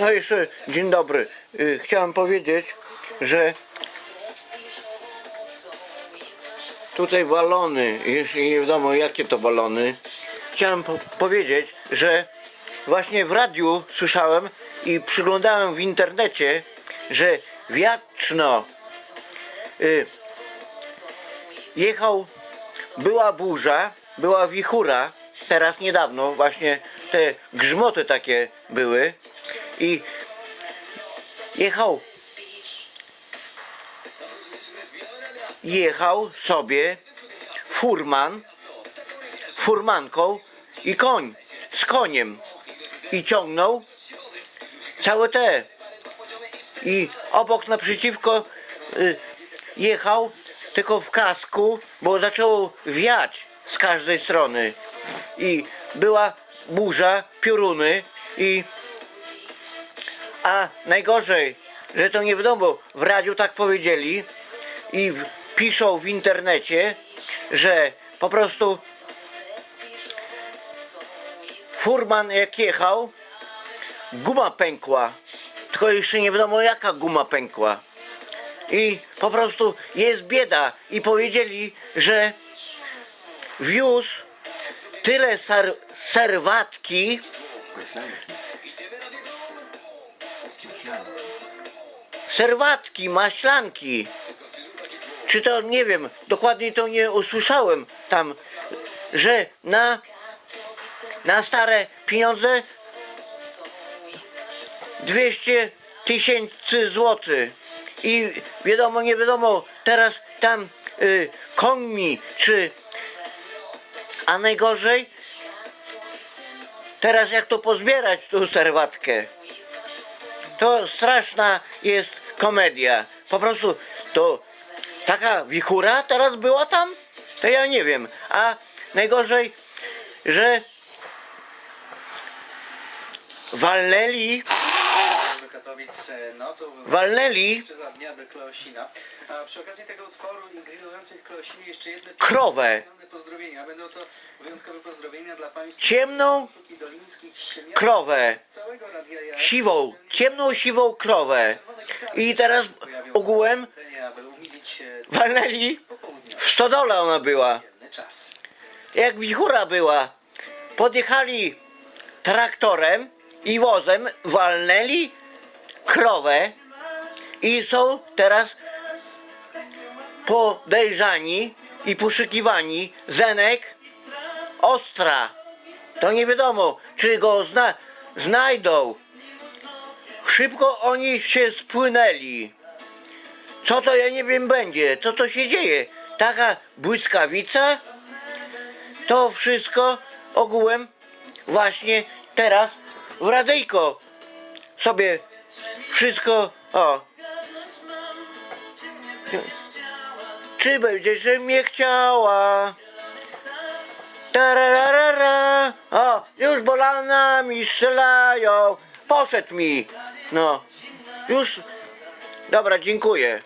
No jeszcze dzień dobry. Y, Chciałem powiedzieć, że tutaj balony, jeśli nie wiadomo jakie to balony. Chciałem po powiedzieć, że właśnie w radiu słyszałem i przyglądałem w internecie, że wiatrzno y, jechał, była burza, była wichura, teraz niedawno właśnie te grzmoty takie były i jechał. Jechał sobie furman furmanką i koń z koniem i ciągnął całe te. I obok naprzeciwko y, jechał tylko w kasku, bo zaczęło wiać z każdej strony. I była burza, pioruny i a najgorzej, że to nie wiadomo, w radiu tak powiedzieli i w, piszą w internecie, że po prostu furman jak jechał, guma pękła. Tylko jeszcze nie wiadomo jaka guma pękła. I po prostu jest bieda. I powiedzieli, że wiózł tyle ser, serwatki, serwatki, maślanki. Czy to nie wiem, dokładnie to nie usłyszałem tam, że na, na stare pieniądze 200 tysięcy złotych. I wiadomo, nie wiadomo, teraz tam y, końmi, czy a najgorzej teraz jak to pozbierać tą serwatkę. To straszna jest komedia. Po prostu to taka wichura teraz była tam? To ja nie wiem. A najgorzej, że walnęli, walnęli Krowę. ciemną krowę. siwą, ciemną siwą krowę. I teraz ogółem walnęli, w stodole ona była. Jak wichura była, podjechali traktorem i wozem, walnęli krowę i są teraz podejrzani i poszukiwani Zenek Ostra. To nie wiadomo, czy go zna, znajdą. Szybko oni się spłynęli. Co to ja nie wiem będzie, co to się dzieje? Taka błyskawica? To wszystko ogółem właśnie teraz w radyjko sobie wszystko o. Czy będziesz mnie chciała? Tararara. O, już bolanami strzelają. Poszedł mi. No. Już. Dobra, dziękuję.